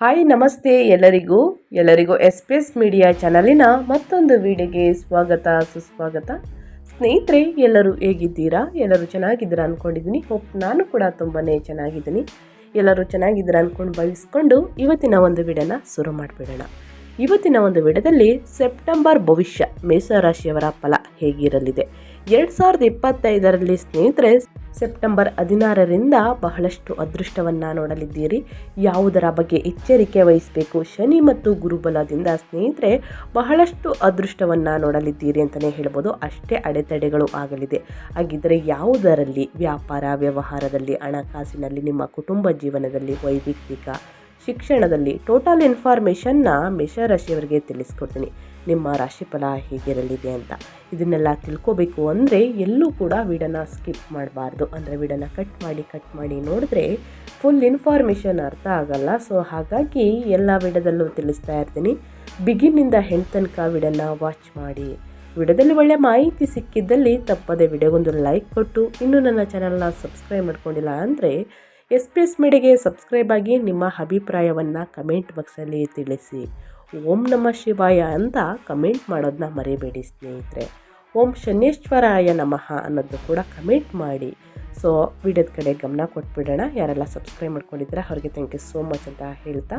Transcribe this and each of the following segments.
Hi, ನಮಸ್ತೆ ಎಲ್ಲರಿಗೂ. ಎಲ್ಲರಿಗೂ ಎಸ್ ಪಿ ಎಸ್ ಮೀಡಿಯಾ ಚಾನಲಿನ ಮತ್ತೊಂದು ವಿಡಿಯೋಗೆ ಸ್ವಾಗತ, ಸುಸ್ವಾಗತ. ಸ್ನೇಹಿತರೆ, ಎಲ್ಲರೂ ಹೇಗಿದ್ದೀರಾ? ಎಲ್ಲರೂ ಚೆನ್ನಾಗಿದ್ದೀರಾ ಅಂದ್ಕೊಂಡಿದ್ದೀನಿ ಹೋಪ್ ನಾನು ಕೂಡ ತುಂಬಾ ಚೆನ್ನಾಗಿದ್ದೀನಿ. ಎಲ್ಲರೂ ಚೆನ್ನಾಗಿದ್ದೀರಾ ಅಂದ್ಕೊಂಡು ಬಯಸ್ಕೊಂಡು ಇವತ್ತಿನ ಒಂದು ವಿಡಿಯೋನ ಶುರು ಮಾಡಿಬಿಡೋಣ. ಇವತ್ತಿನ ಒಂದು ವಿಡಿಯೋದಲ್ಲಿ ಸೆಪ್ಟೆಂಬರ್ ಭವಿಷ್ಯ, ಮೇಷರಾಶಿಯವರ ಫಲ ಹೇಗಿರಲಿದೆ? ಎರಡು ಸಾವಿರದ ಇಪ್ಪತ್ತೈದರಲ್ಲಿ ಸ್ನೇಹಿತರೆ ಸೆಪ್ಟೆಂಬರ್ ಹದಿನಾರರಿಂದ ಬಹಳಷ್ಟು ಅದೃಷ್ಟವನ್ನು ನೋಡಲಿದ್ದೀರಿ. ಯಾವುದರ ಬಗ್ಗೆ ಎಚ್ಚರಿಕೆ ವಹಿಸಬೇಕು? ಶನಿ ಮತ್ತು ಗುರುಬಲದಿಂದ ಸ್ನೇಹಿತರೆ, ಬಹಳಷ್ಟು ಅದೃಷ್ಟವನ್ನು ನೋಡಲಿದ್ದೀರಿ ಅಂತಲೇ ಹೇಳ್ಬೋದು. ಅಷ್ಟೇ ಅಡೆತಡೆಗಳು ಆಗಲಿದೆ. ಹಾಗಿದ್ದರೆ ಯಾವುದರಲ್ಲಿ? ವ್ಯಾಪಾರ, ವ್ಯವಹಾರದಲ್ಲಿ, ಹಣಕಾಸಿನಲ್ಲಿ, ನಿಮ್ಮ ಕುಟುಂಬ ಜೀವನದಲ್ಲಿ, ವೈಯಕ್ತಿಕ ಶಿಕ್ಷಣದಲ್ಲಿ? ಟೋಟಲ್ ಇನ್ಫಾರ್ಮೇಷನ್ನ ಮೇಷರಾಶಿಯವರಿಗೆ ತಿಳಿಸ್ಕೊಡ್ತೀನಿ. ನಿಮ್ಮ ರಾಶಿಫಲ ಹೇಗಿರಲಿದೆ ಅಂತ. ಇದನ್ನೆಲ್ಲ ತಿಳ್ಕೋಬೇಕು ಅಂದರೆ ಎಲ್ಲೂ ಕೂಡ ವಿಡನ್ನ ಸ್ಕಿಪ್ ಮಾಡಬಾರ್ದು. ಅಂದರೆ ವಿಡನ್ನ ಕಟ್ ಮಾಡಿ ಕಟ್ ಮಾಡಿ ನೋಡಿದ್ರೆ ಫುಲ್ ಇನ್ಫಾರ್ಮೇಷನ್ ಅರ್ಥ ಆಗಲ್ಲ. ಸೊ ಹಾಗಾಗಿ ಎಲ್ಲ ವಿಡದಲ್ಲೂ ತಿಳಿಸ್ತಾ ಇರ್ತೀನಿ. ಬಿಗಿನಿಂದ ಹೆಣ್ ತನಕ ವಿಡನ್ನ ವಾಚ್ ಮಾಡಿ. ವಿಡಿಯೋದಲ್ಲಿ ಒಳ್ಳೆ ಮಾಹಿತಿ ಸಿಕ್ಕಿದ್ದಲ್ಲಿ ತಪ್ಪದೆ ವಿಡಿಯೋಗೊಂದು ಲೈಕ್ ಕೊಟ್ಟು. ಇನ್ನೂ ನನ್ನ ಚಾನಲ್ನ ಸಬ್ಸ್ಕ್ರೈಬ್ ಮಾಡ್ಕೊಂಡಿಲ್ಲ ಅಂದರೆ ಎಸ್ ಪಿ ಎಸ್ ಮೀಡಿಯಾಗೆ ಸಬ್ಸ್ಕ್ರೈಬ್ ಆಗಿ ನಿಮ್ಮ ಅಭಿಪ್ರಾಯವನ್ನು ಕಮೆಂಟ್ ಬಾಕ್ಸಲ್ಲಿ ತಿಳಿಸಿ. ಓಂ ನಮ ಶಿವಾಯ ಅಂತ ಕಮೆಂಟ್ ಮಾಡೋದನ್ನ ಮರಿಬೇಡಿ ಸ್ನೇಹಿತರೆ. ಓಂ ಶನೇಶ್ವರಾಯ ನಮಃ ಅನ್ನೋದು ಕೂಡ ಕಮೆಂಟ್ ಮಾಡಿ. ಸೊ ವಿಡಿಯೋದ ಕಡೆ ಗಮನ ಕೊಟ್ಬಿಡೋಣ. ಯಾರೆಲ್ಲ ಸಬ್ಸ್ಕ್ರೈಬ್ ಮಾಡ್ಕೊಂಡಿದ್ದೀರಾ, ಅವ್ರಿಗೆ ಥ್ಯಾಂಕ್ ಯು ಸೋ ಮಚ್ ಅಂತ ಹೇಳ್ತಾ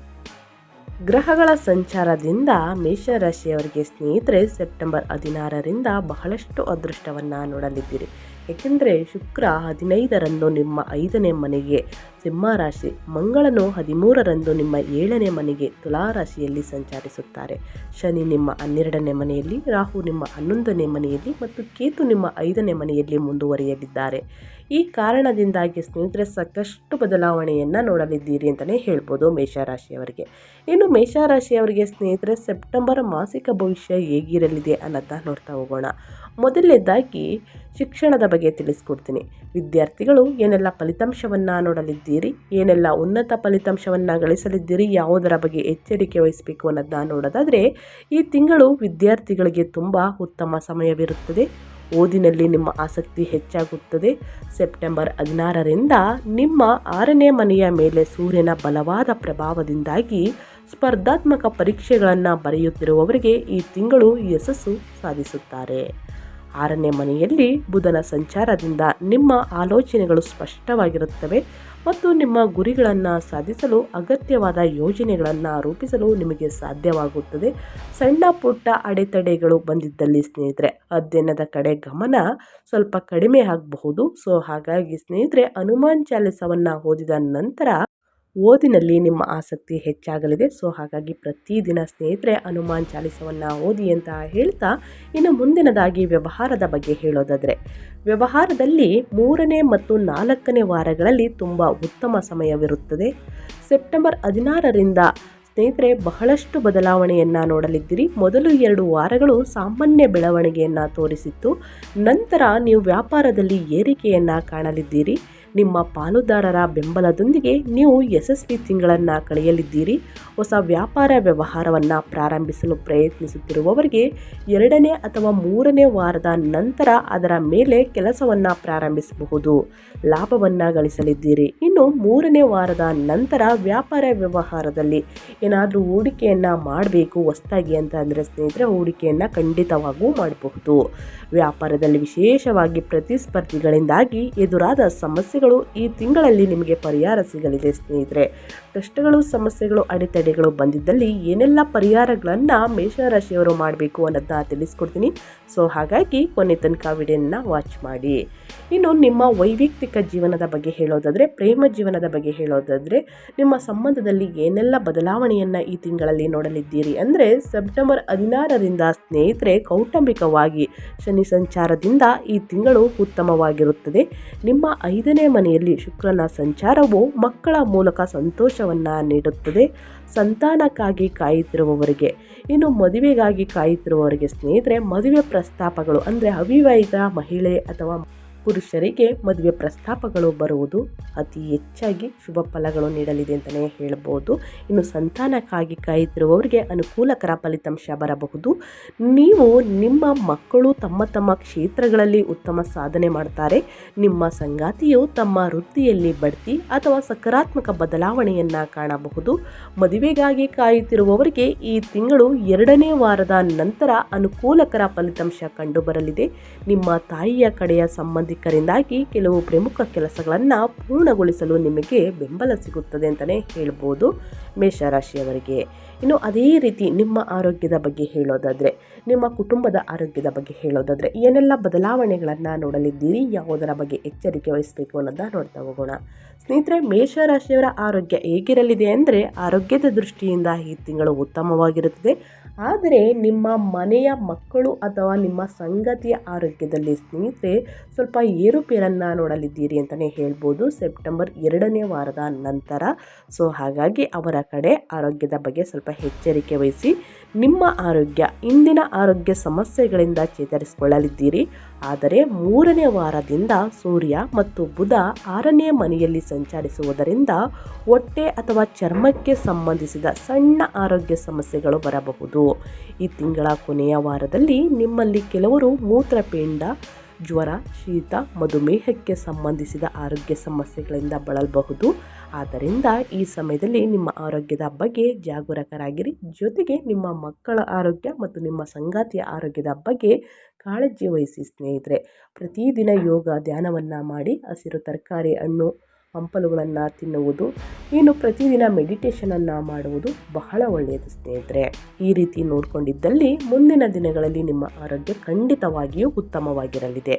ಗ್ರಹಗಳ ಸಂಚಾರದಿಂದ ಮೇಷರಾಶಿಯವರಿಗೆ ಸ್ನೇಹಿತರೆ ಸೆಪ್ಟೆಂಬರ್ ಹದಿನಾರರಿಂದ ಬಹಳಷ್ಟು ಅದೃಷ್ಟವನ್ನು ನೋಡಲಿದ್ದೀರಿ. ಏಕೆಂದರೆ ಶುಕ್ರ ಹದಿನೈದರಂದು ನಿಮ್ಮ ಐದನೇ ಮನೆಗೆ ಸಿಂಹರಾಶಿ ಮಂಗಳನು ಹದಿಮೂರರಂದು ನಿಮ್ಮ ಏಳನೇ ಮನೆಗೆ ತುಲಾರಾಶಿಯಲ್ಲಿ ಸಂಚರಿಸುತ್ತಾರೆ. ಶನಿ ನಿಮ್ಮ ಹನ್ನೆರಡನೇ ಮನೆಯಲ್ಲಿ, ರಾಹು ನಿಮ್ಮ ಹನ್ನೊಂದನೇ ಮನೆಯಲ್ಲಿ ಮತ್ತು ಕೇತು ನಿಮ್ಮ ಐದನೇ ಮನೆಯಲ್ಲಿ ಮುಂದುವರಿಯಲಿದ್ದಾರೆ. ಈ ಕಾರಣದಿಂದಾಗಿ ಸ್ನೇಹಿತರೆ ಸಾಕಷ್ಟು ಬದಲಾವಣೆಯನ್ನು ನೋಡಲಿದ್ದೀರಿ ಅಂತಲೇ ಹೇಳ್ಬೋದು ಮೇಷರಾಶಿಯವರಿಗೆ. ಇನ್ನು ಮೇಷರಾಶಿಯವರಿಗೆ ಸ್ನೇಹಿತರೆ ಸೆಪ್ಟೆಂಬರ್ ಮಾಸಿಕ ಭವಿಷ್ಯ ಹೇಗಿರಲಿದೆ ಅನ್ನೋದನ್ನ ನೋಡ್ತಾ ಹೋಗೋಣ. ಮೊದಲನೇದಾಗಿ ಶಿಕ್ಷಣದ ಬಗ್ಗೆ ತಿಳಿಸ್ಕೊಡ್ತೀನಿ. ವಿದ್ಯಾರ್ಥಿಗಳು, ಏನೆಲ್ಲ ಫಲಿತಾಂಶವನ್ನು ನೋಡಲಿದ್ದೀರಿ? ಏನೆಲ್ಲ ಉನ್ನತ ಫಲಿತಾಂಶವನ್ನು ಗಳಿಸಲಿದ್ದೀರಿ? ಯಾವುದರ ಬಗ್ಗೆ ಎಚ್ಚರಿಕೆ ವಹಿಸಬೇಕು ಅನ್ನೋದನ್ನ ನೋಡೋದಾದರೆ, ಈ ತಿಂಗಳು ವಿದ್ಯಾರ್ಥಿಗಳಿಗೆ ತುಂಬ ಉತ್ತಮ ಸಮಯವಿರುತ್ತದೆ. ಓದಿನಲ್ಲಿ ನಿಮ್ಮ ಆಸಕ್ತಿ ಹೆಚ್ಚಾಗುತ್ತದೆ. ಸೆಪ್ಟೆಂಬರ್ ಹದಿನಾರರಿಂದ ನಿಮ್ಮ ಆರನೇ ಮನೆಯ ಮೇಲೆ ಸೂರ್ಯನ ಬಲವಾದ ಪ್ರಭಾವದಿಂದಾಗಿ ಸ್ಪರ್ಧಾತ್ಮಕ ಪರೀಕ್ಷೆಗಳನ್ನು ಬರೆಯುತ್ತಿರುವವರಿಗೆ ಈ ತಿಂಗಳು ಯಶಸ್ಸು ಸಾಧಿಸುತ್ತಾರೆ. ಆರನೇ ಮನೆಯಲ್ಲಿ ಬುಧನ ಸಂಚಾರದಿಂದ ನಿಮ್ಮ ಆಲೋಚನೆಗಳು ಸ್ಪಷ್ಟವಾಗಿರುತ್ತವೆ ಮತ್ತು ನಿಮ್ಮ ಗುರಿಗಳನ್ನು ಸಾಧಿಸಲು ಅಗತ್ಯವಾದ ಯೋಜನೆಗಳನ್ನು ರೂಪಿಸಲು ನಿಮಗೆ ಸಾಧ್ಯವಾಗುತ್ತದೆ. ಸಣ್ಣ ಪುಟ್ಟ ಅಡೆತಡೆಗಳು ಬಂದಿದ್ದಲ್ಲಿ ಸ್ನೇಹಿತರೆ, ಅಧ್ಯಯನದ ಕಡೆ ಗಮನ ಸ್ವಲ್ಪ ಕಡಿಮೆ ಆಗಬಹುದು. ಸೊ, ಹಾಗಾಗಿ ಸ್ನೇಹಿತರೆ, ಹನುಮಾನ್ ಚಾಲಿಸವನ್ನು ಓದಿದ ನಂತರ ಓದಿನಲ್ಲಿ ನಿಮ್ಮ ಆಸಕ್ತಿ ಹೆಚ್ಚಾಗಲಿದೆ. ಸೊ, ಹಾಗಾಗಿ ಪ್ರತಿದಿನ ಸ್ನೇಹಿತರೆ, ಹನುಮಾನ್ ಚಾಲಿಸವನ್ನು ಓದಿ ಅಂತ ಹೇಳ್ತಾ, ಇನ್ನು ಮುಂದಿನದಾಗಿ ವ್ಯವಹಾರದ ಬಗ್ಗೆ ಹೇಳೋದಾದರೆ, ವ್ಯವಹಾರದಲ್ಲಿ ಮೂರನೇ ಮತ್ತು ನಾಲ್ಕನೇ ವಾರಗಳಲ್ಲಿ ತುಂಬ ಉತ್ತಮ ಸಮಯವಿರುತ್ತದೆ. ಸೆಪ್ಟೆಂಬರ್ ಹದಿನಾರರಿಂದ ಸ್ನೇಹಿತರೆ, ಬಹಳಷ್ಟು ಬದಲಾವಣೆಯನ್ನು ನೋಡಲಿದ್ದೀರಿ. ಮೊದಲು ಎರಡು ವಾರಗಳು ಸಾಮಾನ್ಯ ಬೆಳವಣಿಗೆಯನ್ನು ತೋರಿಸಿತ್ತು. ನಂತರ ನೀವು ವ್ಯಾಪಾರದಲ್ಲಿ ಏರಿಕೆಯನ್ನು ಕಾಣಲಿದ್ದೀರಿ. ನಿಮ್ಮ ಪಾಲುದಾರರ ಬೆಂಬಲದೊಂದಿಗೆ ನೀವು ಯಶಸ್ವಿ ತಿಂಗಳನ್ನು ಕಳೆಯಲಿದ್ದೀರಿ. ಹೊಸ ವ್ಯಾಪಾರ ವ್ಯವಹಾರವನ್ನು ಪ್ರಾರಂಭಿಸಲು ಪ್ರಯತ್ನಿಸುತ್ತಿರುವವರಿಗೆ ಎರಡನೇ ಅಥವಾ ಮೂರನೇ ವಾರದ ನಂತರ ಅದರ ಮೇಲೆ ಕೆಲಸವನ್ನು ಪ್ರಾರಂಭಿಸಬಹುದು. ಲಾಭವನ್ನು ಗಳಿಸಲಿದ್ದೀರಿ. ಇನ್ನು ಮೂರನೇ ವಾರದ ನಂತರ ವ್ಯಾಪಾರ ವ್ಯವಹಾರದಲ್ಲಿ ಏನಾದರೂ ಹೂಡಿಕೆಯನ್ನು ಮಾಡಬೇಕು, ಹೊಸದಾಗಿ ಅಂತ ಅಂದರೆ ಸ್ನೇಹಿತರೆ ಹೂಡಿಕೆಯನ್ನು ಖಂಡಿತವಾಗೂ ಮಾಡಬಹುದು. ವ್ಯಾಪಾರದಲ್ಲಿ ವಿಶೇಷವಾಗಿ ಪ್ರತಿಸ್ಪರ್ಧಿಗಳಿಂದಾಗಿ ಎದುರಾದ ಸಮಸ್ಯೆಗಳು ಈ ತಿಂಗಳಲ್ಲಿ ನಿಮಗೆ ಪರಿಹಾರ ಸಿಗಲಿದೆ ಸ್ನೇಹಿತರೆ. ಕಷ್ಟಗಳು ಸಮಸ್ಯೆಗಳು, ಅಡೆತಡೆಗಳು ಬಂದಿದ್ದಲ್ಲಿ ಏನೆಲ್ಲ ಪರಿಹಾರಗಳನ್ನು ಮೇಷರಾಶಿಯವರು ಮಾಡಬೇಕು ಅನ್ನೋದನ್ನ ತಿಳಿಸ್ಕೊಡ್ತೀನಿ. ಸೊ ಹಾಗಾಗಿ ಕೊನೆ ತನಕ ವಿಡಿಯೋನ ವಾಚ್ ಮಾಡಿ. ಇನ್ನು ನಿಮ್ಮ ವೈಯಕ್ತಿಕ ಜೀವನದ ಬಗ್ಗೆ ಹೇಳೋದಾದರೆ, ಪ್ರೇಮ ಜೀವನದ ಬಗ್ಗೆ ಹೇಳೋದಾದರೆ, ನಿಮ್ಮ ಸಂಬಂಧದಲ್ಲಿ ಏನೆಲ್ಲ ಬದಲಾವಣೆಯನ್ನು ಈ ತಿಂಗಳಲ್ಲಿ ನೋಡಲಿದ್ದೀರಿ ಅಂದರೆ, ಸೆಪ್ಟೆಂಬರ್ ಹದಿನಾರರಿಂದ ಸ್ನೇಹಿತರೆ, ಕೌಟುಂಬಿಕವಾಗಿ ಶನಿ ಸಂಚಾರದಿಂದ ಈ ತಿಂಗಳು ಉತ್ತಮವಾಗಿರುತ್ತದೆ. ನಿಮ್ಮ ಐದನೇ ಮನೆಯಲ್ಲಿ ಶುಕ್ರನ ಸಂಚಾರವು ಮಕ್ಕಳ ಮೂಲಕ ಸಂತೋಷ ಅವಕಾಶವನ್ನು ನೀಡುತ್ತದೆ. ಸಂತಾನಕ್ಕಾಗಿ ಕಾಯುತ್ತಿರುವವರಿಗೆ ಇನ್ನು ಮದುವೆಗಾಗಿ ಕಾಯುತ್ತಿರುವವರಿಗೆ ಸ್ನೇಹಿತರೆ ಮದುವೆ ಪ್ರಸ್ತಾಪಗಳು ಅಂದರೆ ಅವಿವಾಹಿತ ಮಹಿಳೆ ಅಥವಾ ಪುರುಷರಿಗೆ ಮದುವೆ ಪ್ರಸ್ತಾಪಗಳು ಬರುವುದು ಅತಿ ಹೆಚ್ಚಾಗಿ ಶುಭ ಫಲಗಳು ನೀಡಲಿದೆ ಅಂತಲೇ ಹೇಳ್ಬೋದು. ಇನ್ನು ಸಂತಾನಕ್ಕಾಗಿ ಕಾಯುತ್ತಿರುವವರಿಗೆ ಅನುಕೂಲಕರ ಫಲಿತಾಂಶ ಬರಬಹುದು. ನೀವು ನಿಮ್ಮ ಮಕ್ಕಳು ತಮ್ಮ ತಮ್ಮ ಕ್ಷೇತ್ರಗಳಲ್ಲಿ ಉತ್ತಮ ಸಾಧನೆ ಮಾಡ್ತಾರೆ. ನಿಮ್ಮ ಸಂಗಾತಿಯು ತಮ್ಮ ವೃತ್ತಿಯಲ್ಲಿ ಬಡ್ತಿ ಅಥವಾ ಸಕಾರಾತ್ಮಕ ಬದಲಾವಣೆಯನ್ನು ಕಾಣಬಹುದು. ಮದುವೆಗಾಗಿ ಕಾಯುತ್ತಿರುವವರಿಗೆ ಈ ತಿಂಗಳು ಎರಡನೇ ವಾರದ ನಂತರ ಅನುಕೂಲಕರ ಫಲಿತಾಂಶ ಕಂಡುಬರಲಿದೆ. ನಿಮ್ಮ ತಾಯಿಯ ಕಡೆಯ ಸಂಬಂಧಿಕರಿಂದಾಗಿ ಕೆಲವು ಪ್ರಮುಖ ಕೆಲಸಗಳನ್ನು ಪೂರ್ಣಗೊಳಿಸಲು ನಿಮಗೆ ಬೆಂಬಲ ಸಿಗುತ್ತದೆ ಅಂತಲೇ ಹೇಳ್ಬೋದು ಮೇಷರಾಶಿಯವರಿಗೆ. ಇನ್ನು ಅದೇ ರೀತಿ ನಿಮ್ಮ ಆರೋಗ್ಯದ ಬಗ್ಗೆ ಹೇಳೋದಾದರೆ, ನಿಮ್ಮ ಕುಟುಂಬದ ಆರೋಗ್ಯದ ಬಗ್ಗೆ ಹೇಳೋದಾದರೆ, ಏನೆಲ್ಲ ಬದಲಾವಣೆಗಳನ್ನು ನೋಡಲಿದ್ದೀರಿ, ಯಾವುದರ ಬಗ್ಗೆ ಎಚ್ಚರಿಕೆ ವಹಿಸಬೇಕು ಅನ್ನೋದನ್ನ ನೋಡ್ತಾ ಹೋಗೋಣ. ಸ್ನೇಹಿತರೆ, ಮೇಷರಾಶಿಯವರ ಆರೋಗ್ಯ ಹೇಗಿರಲಿದೆ ಅಂದರೆ, ಆರೋಗ್ಯದ ದೃಷ್ಟಿಯಿಂದ ಈ ತಿಂಗಳು ಉತ್ತಮವಾಗಿರುತ್ತದೆ. ಆದರೆ ನಿಮ್ಮ ಮನೆಯ ಮಕ್ಕಳು ಅಥವಾ ನಿಮ್ಮ ಸಂಗತಿಯ ಆರೋಗ್ಯದಲ್ಲಿ ಸ್ನೇಹಿತರೆ, ಸ್ವಲ್ಪ ಏರುಪೇರನ್ನು ನೋಡಲಿದ್ದೀರಿ ಅಂತಲೇ ಹೇಳ್ಬೋದು. ಸೆಪ್ಟೆಂಬರ್ ಎರಡನೇ ವಾರದ ನಂತರ. ಸೊ, ಹಾಗಾಗಿ ಅವರ ಕಡೆ ಆರೋಗ್ಯದ ಬಗ್ಗೆ ಸ್ವಲ್ಪ ಎಚ್ಚರಿಕೆ ವಹಿಸಿ ನಿಮ್ಮ ಆರೋಗ್ಯ, ಇಂದಿನ ಆರೋಗ್ಯ ಸಮಸ್ಯೆಗಳಿಂದ ಚೇತರಿಸಿಕೊಳ್ಳಲಿದ್ದೀರಿ. ಆದರೆ ಮೂರನೇ ವಾರದಿಂದ ಸೂರ್ಯ ಮತ್ತು ಬುಧ ಆರನೇ ಮನೆಯಲ್ಲಿ ಸಂಚರಿಸುವುದರಿಂದ ಹೊಟ್ಟೆ ಅಥವಾ ಚರ್ಮಕ್ಕೆ ಸಂಬಂಧಿಸಿದ ಸಣ್ಣ ಆರೋಗ್ಯ ಸಮಸ್ಯೆಗಳು ಬರಬಹುದು. ಈ ತಿಂಗಳ ಕೊನೆಯ ವಾರದಲ್ಲಿ ನಿಮ್ಮಲ್ಲಿ ಕೆಲವರು ಮೂತ್ರಪಿಂಡ, ಜ್ವರ, ಶೀತ, ಮಧುಮೇಹಕ್ಕೆ ಸಂಬಂಧಿಸಿದ ಆರೋಗ್ಯ ಸಮಸ್ಯೆಗಳಿಂದ ಬಳಲಬಹುದು. ಆದ್ದರಿಂದ ಈ ಸಮಯದಲ್ಲಿ ನಿಮ್ಮ ಆರೋಗ್ಯದ ಬಗ್ಗೆ ಜಾಗರೂಕರಾಗಿರಿ. ಜೊತೆಗೆ ನಿಮ್ಮ ಮಕ್ಕಳ ಆರೋಗ್ಯ ಮತ್ತು ನಿಮ್ಮ ಸಂಗಾತಿಯ ಆರೋಗ್ಯದ ಬಗ್ಗೆ ಕಾಳಜಿ ವಹಿಸಿ ಸ್ನೇಹಿತರೆ ಪ್ರತಿದಿನ ಯೋಗ ಧ್ಯಾನವನ್ನು ಮಾಡಿ ಹಸಿರು ತರಕಾರಿ ಹಣ್ಣು, ಹಂಪಲುಗಳನ್ನು ತಿನ್ನುವುದು, ಇನ್ನು ಪ್ರತಿದಿನ ಮೆಡಿಟೇಷನನ್ನು ಮಾಡುವುದು ಬಹಳ ಒಳ್ಳೆಯದು ಸ್ನೇಹಿತರೆ. ಈ ರೀತಿ ನೋಡಿಕೊಂಡಿದ್ದಲ್ಲಿ ಮುಂದಿನ ದಿನಗಳಲ್ಲಿ ನಿಮ್ಮ ಆರೋಗ್ಯ ಖಂಡಿತವಾಗಿಯೂ ಉತ್ತಮವಾಗಿರಲಿದೆ.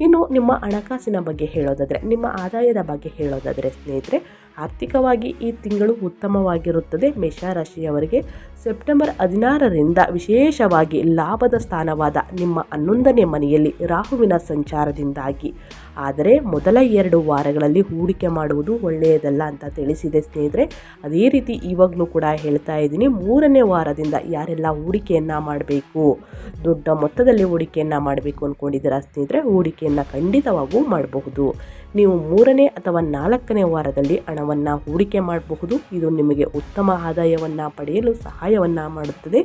ಇನ್ನು ನಿಮ್ಮ ಹಣಕಾಸಿನ ಬಗ್ಗೆ ಹೇಳೋದಾದರೆ, ನಿಮ್ಮ ಆದಾಯದ ಬಗ್ಗೆ ಹೇಳೋದಾದರೆ ಸ್ನೇಹಿತರೆ ಆರ್ಥಿಕವಾಗಿ ಈ ತಿಂಗಳು ಉತ್ತಮವಾಗಿರುತ್ತದೆ. ಮೇಷರಾಶಿಯವರಿಗೆ ಸೆಪ್ಟೆಂಬರ್ ಹದಿನಾರರಿಂದ ವಿಶೇಷವಾಗಿ ಲಾಭದ ಸ್ಥಾನವಾದ ನಿಮ್ಮ ಹನ್ನೊಂದನೇ ಮನೆಯಲ್ಲಿ ರಾಹುವಿನ ಸಂಚಾರದಿಂದಾಗಿ. ಆದರೆ ಮೊದಲ ಎರಡು ವಾರಗಳಲ್ಲಿ ಹೂಡಿಕೆ ಮಾಡುವುದು ಒಳ್ಳೆಯದಲ್ಲ ಅಂತ ತಿಳಿಸಿದೆ ಸ್ನೇಹಿತರೆ. ಅದೇ ರೀತಿ ಇವಾಗಲೂ ಕೂಡ ಹೇಳ್ತಾ ಇದ್ದೀನಿ, ಮೂರನೇ ವಾರದಿಂದ ಯಾರೆಲ್ಲ ಹೂಡಿಕೆಯನ್ನು ಮಾಡಬೇಕು, ದೊಡ್ಡ ಮೊತ್ತದಲ್ಲಿ ಹೂಡಿಕೆಯನ್ನು ಮಾಡಬೇಕು ಅಂದ್ಕೊಂಡಿದ್ದೀರಾ ಸ್ನೇಹಿತರೆ? ಹೂಡಿಕೆಯನ್ನು ಖಂಡಿತವಾಗೂ ಮಾಡಬಹುದು. ನೀವು ಮೂರನೇ ಅಥವಾ ನಾಲ್ಕನೇ ವಾರದಲ್ಲಿ ಹಣವನ್ನು ಹೂಡಿಕೆ ಮಾಡಬಹುದು. ಇದು ನಿಮಗೆ ಉತ್ತಮ ಆದಾಯವನ್ನು ಪಡೆಯಲು ಸಹಾಯವನ್ನು ಮಾಡುತ್ತದೆ.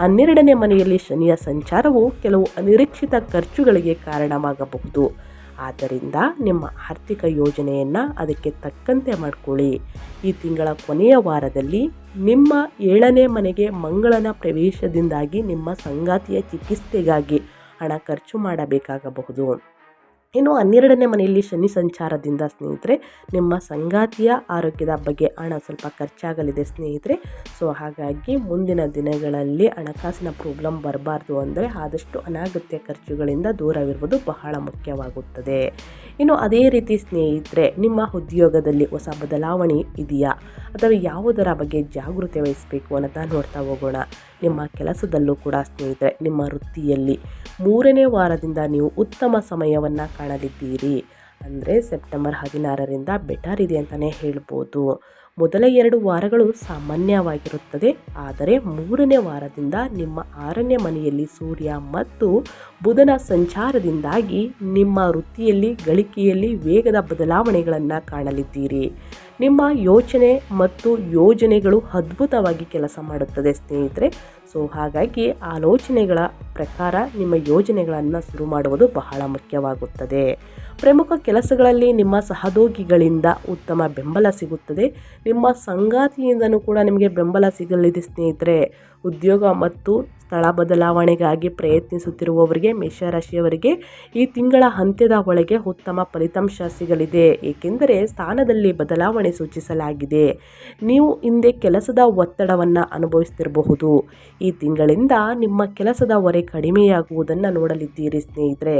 ಹನ್ನೆರಡನೇ ಮನೆಯಲ್ಲಿ ಶನಿಯ ಸಂಚಾರವು ಕೆಲವು ಅನಿರೀಕ್ಷಿತ ಖರ್ಚುಗಳಿಗೆ ಕಾರಣವಾಗಬಹುದು. ಆದ್ದರಿಂದ ನಿಮ್ಮ ಆರ್ಥಿಕ ಯೋಜನೆಯನ್ನು ಅದಕ್ಕೆ ತಕ್ಕಂತೆ ಮಾಡಿಕೊಳ್ಳಿ. ಈ ತಿಂಗಳ ಕೊನೆಯ ವಾರದಲ್ಲಿ ನಿಮ್ಮ ಏಳನೇ ಮನೆಗೆ ಮಂಗಳನ ಪ್ರವೇಶದಿಂದಾಗಿ ನಿಮ್ಮ ಸಂಗಾತಿಯ ಚಿಕಿತ್ಸೆಗಾಗಿ ಹಣ ಖರ್ಚು ಮಾಡಬೇಕಾಗಬಹುದು. ಇನ್ನು ಹನ್ನೆರಡನೇ ಮನೆಯಲ್ಲಿ ಶನಿ ಸಂಚಾರದಿಂದ ಸ್ನೇಹಿತರೆ, ನಿಮ್ಮ ಸಂಗಾತಿಯ ಆರೋಗ್ಯದ ಬಗ್ಗೆ ಹಣ ಸ್ವಲ್ಪ ಖರ್ಚಾಗಲಿದೆ ಸ್ನೇಹಿತರೆ. ಸೊ ಹಾಗಾಗಿ ಮುಂದಿನ ದಿನಗಳಲ್ಲಿ ಹಣಕಾಸಿನ ಪ್ರಾಬ್ಲಮ್ ಬರಬಾರ್ದು ಅಂದರೆ ಆದಷ್ಟು ಅನಾಗತ್ಯ ಖರ್ಚುಗಳಿಂದ ದೂರವಿರುವುದು ಬಹಳ ಮುಖ್ಯವಾಗುತ್ತದೆ. ಇನ್ನು ಅದೇ ರೀತಿ ಸ್ನೇಹಿತರೆ, ನಿಮ್ಮ ಉದ್ಯೋಗದಲ್ಲಿ ಹೊಸ ಬದಲಾವಣೆ ಇದೆಯಾ? ಅಥವಾ ಯಾವುದರ ಬಗ್ಗೆ ಜಾಗೃತಿ ವಹಿಸಬೇಕು ಅನ್ನೋದನ್ನ ನೋಡ್ತಾ ಹೋಗೋಣ. ನಿಮ್ಮ ಕೆಲಸದಲ್ಲೂ ಕೂಡ ಸ್ನೇಹಿತರೆ, ನಿಮ್ಮ ವೃತ್ತಿಯಲ್ಲಿ ಮೂರನೇ ವಾರದಿಂದ ನೀವು ಉತ್ತಮ ಸಮಯವನ್ನು ಕಾಣಲಿದ್ದೀರಿ ಅಂದರೆ ಸೆಪ್ಟೆಂಬರ್ ಹದಿನಾರರಿಂದ ಬೆಟರ್ ಇದೆ ಅಂತಲೇ ಹೇಳ್ಬೋದು. ಮೊದಲ ಎರಡು ವಾರಗಳು ಸಾಮಾನ್ಯವಾಗಿರುತ್ತದೆ. ಆದರೆ ಮೂರನೇ ವಾರದಿಂದ ನಿಮ್ಮ ಆರನೇ ಮನೆಯಲ್ಲಿ ಸೂರ್ಯ ಮತ್ತು ಬುಧನ ಸಂಚಾರದಿಂದಾಗಿ ನಿಮ್ಮ ವೃತ್ತಿಯಲ್ಲಿ, ಗಳಿಕೆಯಲ್ಲಿ ವೇಗದ ಬದಲಾವಣೆಗಳನ್ನು ಕಾಣಲಿದ್ದೀರಿ. ನಿಮ್ಮ ಯೋಚನೆ ಮತ್ತು ಯೋಜನೆಗಳು ಅದ್ಭುತವಾಗಿ ಕೆಲಸ ಮಾಡುತ್ತದೆ ಸ್ನೇಹಿತರೆ. ಸೊ, ಹಾಗಾಗಿ ಆಲೋಚನೆಗಳ ಪ್ರಕಾರ ನಿಮ್ಮ ಯೋಜನೆಗಳನ್ನು ಶುರು ಮಾಡುವುದು ಬಹಳ ಮುಖ್ಯವಾಗುತ್ತದೆ. ಪ್ರಮುಖ ಕೆಲಸಗಳಲ್ಲಿ ನಿಮ್ಮ ಸಹೋದ್ಯೋಗಿಗಳಿಂದ ಉತ್ತಮ ಬೆಂಬಲ ಸಿಗುತ್ತದೆ. ನಿಮ್ಮ ಸಂಗಾತಿಯಿಂದನೂ ಕೂಡ ನಿಮಗೆ ಬೆಂಬಲ ಸಿಗಲಿದೆ ಸ್ನೇಹಿತರೆ. ಉದ್ಯೋಗ ಮತ್ತು ಸ್ಥಳ ಬದಲಾವಣೆಗಾಗಿ ಪ್ರಯತ್ನಿಸುತ್ತಿರುವವರಿಗೆ ಮೇಷರಾಶಿಯವರಿಗೆ ಈ ತಿಂಗಳ ಅಂತ್ಯದ ಒಳಗೆ ಉತ್ತಮ ಫಲಿತಾಂಶ ಸಿಗಲಿದೆ. ಏಕೆಂದರೆ ಸ್ಥಾನದಲ್ಲಿ ಬದಲಾವಣೆ ಸೂಚಿಸಲಾಗಿದೆ. ನೀವು ಹಿಂದೆ ಕೆಲಸದ ಒತ್ತಡವನ್ನು ಅನುಭವಿಸ್ತಿರಬಹುದು. ಈ ತಿಂಗಳಿಂದ ನಿಮ್ಮ ಕೆಲಸದ ಹೊರೆ ಕಡಿಮೆಯಾಗುವುದನ್ನು ನೋಡಲಿದ್ದೀರಿ ಸ್ನೇಹಿತರೆ.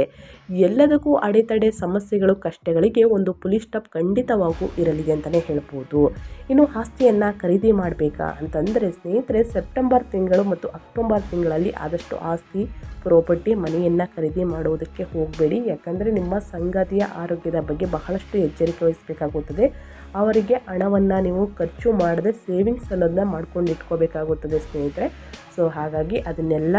ಎಲ್ಲದಕ್ಕೂ ಅಡೆತಡೆ, ಸಮಸ್ಯೆಗಳು, ಕಷ್ಟಗಳಿಗೆ ಒಂದು ಪುಲಿಸ್ಟಪ್ ಸ್ಟಾಪ್ ಖಂಡಿತವಾಗೂ ಇರಲಿದೆ ಅಂತಲೇ ಹೇಳ್ಬೋದು. ಇನ್ನು ಆಸ್ತಿಯನ್ನು ಖರೀದಿ ಮಾಡಬೇಕಾ? ಅಂತಂದರೆ ಸ್ನೇಹಿತರೆ, ಸೆಪ್ಟೆಂಬರ್ ತಿಂಗಳು ಮತ್ತು ಅಕ್ಟೋಬರ್ ತಿಂಗಳಲ್ಲಿ ಆದಷ್ಟು ಆಸ್ತಿ ಪ್ರಾಪರ್ಟಿ ಮನೆಯನ್ನು ಖರೀದಿ ಮಾಡುವುದಕ್ಕೆ ಹೋಗಬೇಡಿ. ಯಾಕಂದರೆ ನಿಮ್ಮ ಸಂಗಾತಿಯ ಆರೋಗ್ಯದ ಬಗ್ಗೆ ಬಹಳಷ್ಟು ಎಚ್ಚರಿಕೆ ವಹಿಸಬೇಕಾಗುತ್ತದೆ. ಅವರಿಗೆ ಹಣವನ್ನು ನೀವು ಖರ್ಚು ಮಾಡದೆ ಸೇವಿಂಗ್ಸ್ ಅನ್ನೋದನ್ನ ಮಾಡ್ಕೊಂಡು ಇಟ್ಕೋಬೇಕಾಗುತ್ತದೆ ಸ್ನೇಹಿತರೆ. ಸೊ ಹಾಗಾಗಿ ಅದನ್ನೆಲ್ಲ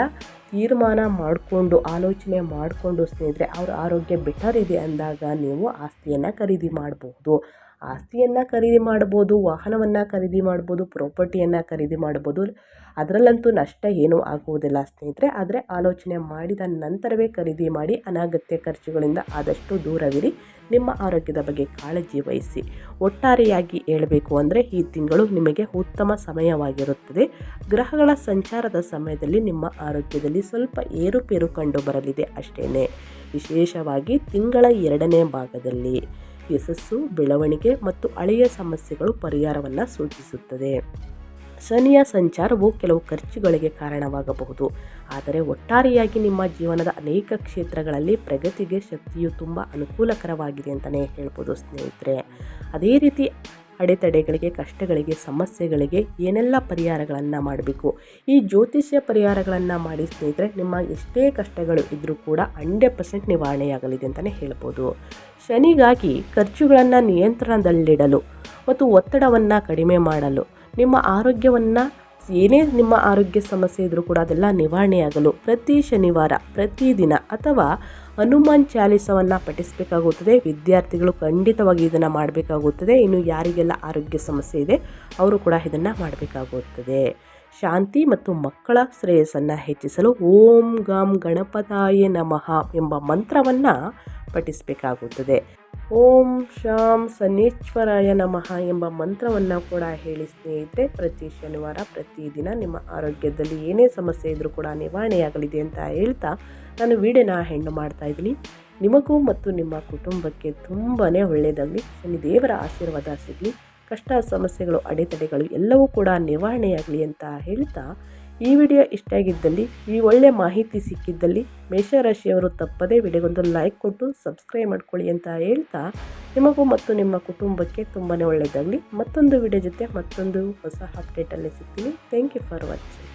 ತೀರ್ಮಾನ ಮಾಡಿಕೊಂಡು, ಆಲೋಚನೆ ಮಾಡಿಕೊಂಡು ಸ್ನೇಹಿತರೆ, ಅವರ ಆರೋಗ್ಯ ಬೆಟರ್ ಇದೆ ಅಂದಾಗ ನೀವು ಆಸ್ತಿಯನ್ನು ಖರೀದಿ ಮಾಡಬಹುದು ಆಸ್ತಿಯನ್ನು ಖರೀದಿ ಮಾಡ್ಬೋದು, ವಾಹನವನ್ನು ಖರೀದಿ ಮಾಡ್ಬೋದು ಪ್ರಾಪರ್ಟಿಯನ್ನು ಖರೀದಿ ಮಾಡ್ಬೋದು. ಅದರಲ್ಲಂತೂ ನಷ್ಟ ಏನೂ ಆಗುವುದಿಲ್ಲ ಸ್ನೇಹಿತರೆ. ಆದರೆ ಆಲೋಚನೆ ಮಾಡಿದ ನಂತರವೇ ಖರೀದಿ ಮಾಡಿ ಅನಗತ್ಯ ಖರ್ಚುಗಳಿಂದ ಆದಷ್ಟು ದೂರವಿರಿ. ನಿಮ್ಮ ಆರೋಗ್ಯದ ಬಗ್ಗೆ ಕಾಳಜಿ ವಹಿಸಿ. ಒಟ್ಟಾರೆಯಾಗಿ ಹೇಳಬೇಕು ಅಂದರೆ ಈ ತಿಂಗಳು ನಿಮಗೆ ಉತ್ತಮ ಸಮಯವಾಗಿರುತ್ತದೆ. ಗ್ರಹಗಳ ಸಂಚಾರದ ಸಮಯದಲ್ಲಿ ನಿಮ್ಮ ಆರೋಗ್ಯದಲ್ಲಿ ಸ್ವಲ್ಪ ಏರುಪೇರು ಕಂಡು ಬರಲಿದೆ ಅಷ್ಟೇ ವಿಶೇಷವಾಗಿ ತಿಂಗಳ ಎರಡನೇ ಭಾಗದಲ್ಲಿ. ಯಶಸ್ಸು, ಬೆಳವಣಿಗೆ ಮತ್ತು ಹಳೆಯ ಸಮಸ್ಯೆಗಳು ಪರಿಹಾರವನ್ನು ಸೂಚಿಸುತ್ತದೆ. ಶನಿಯ ಸಂಚಾರವು ಕೆಲವು ಖರ್ಚುಗಳಿಗೆ ಕಾರಣವಾಗಬಹುದು. ಆದರೆ ಒಟ್ಟಾರೆಯಾಗಿ ನಿಮ್ಮ ಜೀವನದ ಅನೇಕ ಕ್ಷೇತ್ರಗಳಲ್ಲಿ ಪ್ರಗತಿಗೆ ಶಕ್ತಿಯು ತುಂಬ ಅನುಕೂಲಕರವಾಗಿದೆ ಅಂತಲೇ ಹೇಳ್ಬೋದು ಸ್ನೇಹಿತರೆ. ಅದೇ ರೀತಿ ಅಡೆತಡೆಗಳಿಗೆ, ಕಷ್ಟಗಳಿಗೆ, ಸಮಸ್ಯೆಗಳಿಗೆ ಏನೆಲ್ಲ ಪರಿಹಾರಗಳನ್ನು ಮಾಡಬೇಕು? ಈ ಜ್ಯೋತಿಷ್ಯ ಪರಿಹಾರಗಳನ್ನು ಮಾಡಿ ಸ್ನೇಹಿತರೆ, ನಿಮ್ಮ ಎಷ್ಟೇ ಕಷ್ಟಗಳು ಇದ್ದರೂ ಕೂಡ ಹಂಡ್ರೆಡ್ ಪರ್ಸೆಂಟ್ ನಿವಾರಣೆಯಾಗಲಿದೆ ಅಂತಲೇ ಹೇಳ್ಬೋದು. ಶನಿಗಾಗಿ ಖರ್ಚುಗಳನ್ನು ನಿಯಂತ್ರಣದಲ್ಲಿಡಲು ಮತ್ತು ಒತ್ತಡವನ್ನು ಕಡಿಮೆ ಮಾಡಲು, ನಿಮ್ಮ ಆರೋಗ್ಯವನ್ನು ಏನೇ ನಿಮ್ಮ ಆರೋಗ್ಯ ಸಮಸ್ಯೆ ಇದ್ರೂ ಕೂಡ ಅದೆಲ್ಲ ನಿವಾರಣೆಯಾಗಲು ಪ್ರತಿ ಶನಿವಾರ ಪ್ರತಿದಿನ ಅಥವಾ ಹನುಮಾನ್ ಚಾಲಿಸವನ್ನು ಪಠಿಸಬೇಕಾಗುತ್ತದೆ. ವಿದ್ಯಾರ್ಥಿಗಳು ಖಂಡಿತವಾಗಿ ಇದನ್ನು ಮಾಡಬೇಕಾಗುತ್ತದೆ. ಇನ್ನು ಯಾರಿಗೆಲ್ಲ ಆರೋಗ್ಯ ಸಮಸ್ಯೆ ಇದೆ, ಅವರು ಕೂಡ ಇದನ್ನು ಮಾಡಬೇಕಾಗುತ್ತದೆ. ಶಾಂತಿ ಮತ್ತು ಮಕ್ಕಳ ಶ್ರೇಯಸ್ಸನ್ನು ಹೆಚ್ಚಿಸಲು ಓಂ ಗಂ ಗಣಪತಾಯ ನಮಃ ಎಂಬ ಮಂತ್ರವನ್ನು ಪಠಿಸಬೇಕಾಗುತ್ತದೆ ಓಂ ಶಾಂ ಸನೇಶ್ವರಾಯ ನಮಃ ಎಂಬ ಮಂತ್ರವನ್ನು ಕೂಡ ಹೇಳಿ ಸ್ನೇಹಿತರೆ, ಪ್ರತಿ ಶನಿವಾರ ಪ್ರತಿದಿನ ನಿಮ್ಮ ಆರೋಗ್ಯದಲ್ಲಿ ಏನೇ ಸಮಸ್ಯೆ ಇದ್ದರೂ ಕೂಡ ನಿವಾರಣೆಯಾಗಲಿದೆ ಅಂತ ಹೇಳ್ತಾ ನಾನು ವೀಡಿಯೋನ ಹೆಣ್ಣು ಮಾಡ್ತಾ ಇದ್ದೀನಿ. ನಿಮಗೂ ಮತ್ತು ನಿಮ್ಮ ಕುಟುಂಬಕ್ಕೆ ತುಂಬಾ ಒಳ್ಳೆಯದಾಗಲಿ. ಶನಿದೇವರ ಆಶೀರ್ವಾದ ಸಿಗಲಿ. ಕಷ್ಟ ಸಮಸ್ಯೆಗಳು, ಅಡೆತಡೆಗಳು ಎಲ್ಲವೂ ಕೂಡ ನಿವಾರಣೆಯಾಗಲಿ ಅಂತ ಹೇಳ್ತಾ ಈ ವಿಡಿಯೋ ಇಷ್ಟ ಆಗಿದ್ದಲ್ಲಿ, ಈ ಒಳ್ಳೆ ಮಾಹಿತಿ ಸಿಕ್ಕಿದ್ದಲ್ಲಿ ಮೇಷರಾಶಿಯವರು ತಪ್ಪದೇ ವಿಡಿಯೋಗೊಂದು ಲೈಕ್ ಕೊಟ್ಟು ಸಬ್ಸ್ಕ್ರೈಬ್ ಮಾಡ್ಕೊಳ್ಳಿ ಅಂತ ಹೇಳ್ತಾ, ನಿಮಗೂ ಮತ್ತು ನಿಮ್ಮ ಕುಟುಂಬಕ್ಕೆ ತುಂಬಾ ಒಳ್ಳೆಯದಾಗಲಿ. ಮತ್ತೊಂದು ವಿಡಿಯೋ ಜೊತೆ ಮತ್ತೊಂದು ಹೊಸ ಅಪ್ಡೇಟಲ್ಲಿ ಸಿಗ್ತೀನಿ. Thank you for watching